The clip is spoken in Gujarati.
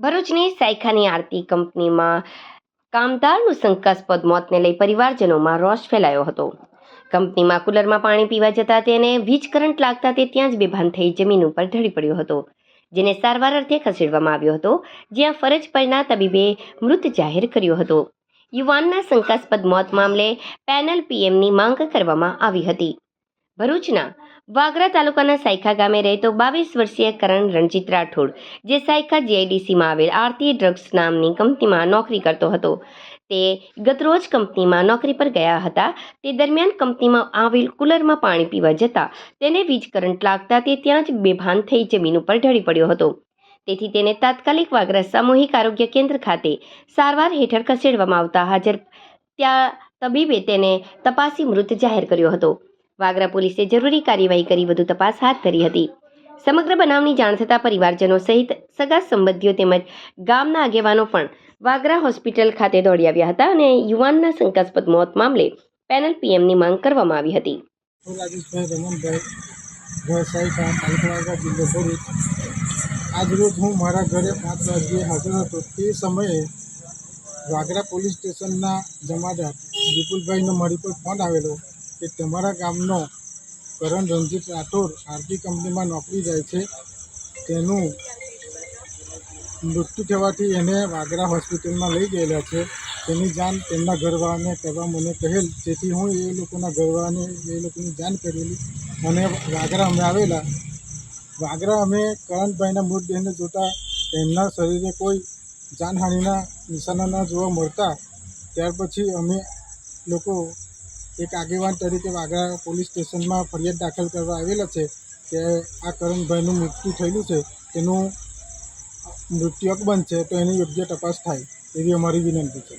ભરૂચની સાયખાની આરતી કંપનીમાં કામદારનું શંકાસ્પદ મોતને લઈ પરિવારજનોમાં રોષ ફેલાયો હતો. કંપનીમાં કુલરમાં પાણી પીવા જતાં તેને વીજ કરંટ લાગતા તે ત્યાં જ બેભાન થઈ જમીન ઉપર ઢળી પડ્યો હતો, જેને સારવાર અર્થે ખસેડવામાં આવ્યો હતો, જ્યાં ફરજ પરના તબીબે મૃત જાહેર કર્યો હતો. યુવાનના શંકાસ્પદ મોત મામલે પેનલ પીએમની માંગ કરવામાં આવી હતી. ભરૂચના વાગરા તાલુકાના સાયખા ગામે રહેતો બાવીસ વર્ષીય કરણ રણજીત રાઠોડ, જે સાયખા જીઆઈડીસીમાં આવેલ આરતી ડ્રગ્સ નામની કંપનીમાં નોકરી કરતો હતો. તે ગતરોજ કંપનીમાં નોકરી પર ગયા હતા. તે દરમિયાન કંપનીમાં આવેલ કુલરમાં પાણી પીવા જતાં તેને વીજ કરંટ લાગતા તે ત્યાં જ બેભાન થઈ જમીન ઉપર ઢળી પડ્યો હતો. તેથી તેને તાત્કાલિક વાગરા સામૂહિક આરોગ્ય કેન્દ્ર ખાતે સારવાર હેઠળ ખસેડવામાં આવતા હાજર. ત્યાં તબીબે તેને તપાસી મૃત જાહેર કર્યો હતો. વાગરા પોલીસે જરૂરી કાર્યવાહી કરી વધુ તપાસ હાથ ધરી હતી. સમગ્ર બનાવની જાણ થતાં પરિવારજનો સહિત સગા સંબંધીઓ તેમજ ગામના આગેવાનો પણ વાગરા હોસ્પિટલ ખાતે દોડી આવ્યા હતા અને યુવાનના શંકાસ્પદ મોત મામલે પેનલ પીએમની માંગ કરવામાં આવી હતી. આજરોજ હું મારા ઘરે પાંચ વાગ્યે હાજર હતો. તે સમયે વાગરા પોલીસ સ્ટેશનના જમાદાર વિપુલભાઈનો મારી પર ફોન આવેલો. કે તમારા ગામનો કરણ રણજીત રાઠોડ આરતી કંપનીમાં નોકરી જાય છે. તેનું મૃત્યુ થવાથી એને વાગરા હોસ્પિટલમાં લઈ ગયેલા છે. તેની જાણ તેમના ઘરવાળાને કરવા મને કહેલ. જેથી હું એ લોકોના ઘરવાળાને એ લોકોની જાણ કરેલી. અને વાગરા અમે આવેલા. વાગરા અમે કરણભાઈના મૃતદેહને જોતા એમના શરીરે કોઈ જાનહાનિના નિશાના ન જોવા મળતા. ત્યાર પછી અમે લોકો એક આગેવાન તરીકે વાગરા પોલીસ સ્ટેશનમાં ફરિયાદ દાખલ કરવા આવેલા છે કે આ કરણભાઈનું મૃત્યુ થયેલું છે, તેનું મૃત્યુ અકબંધ છે, તો એની યોગ્ય તપાસ થાય, એવી અમારી વિનંતી છે.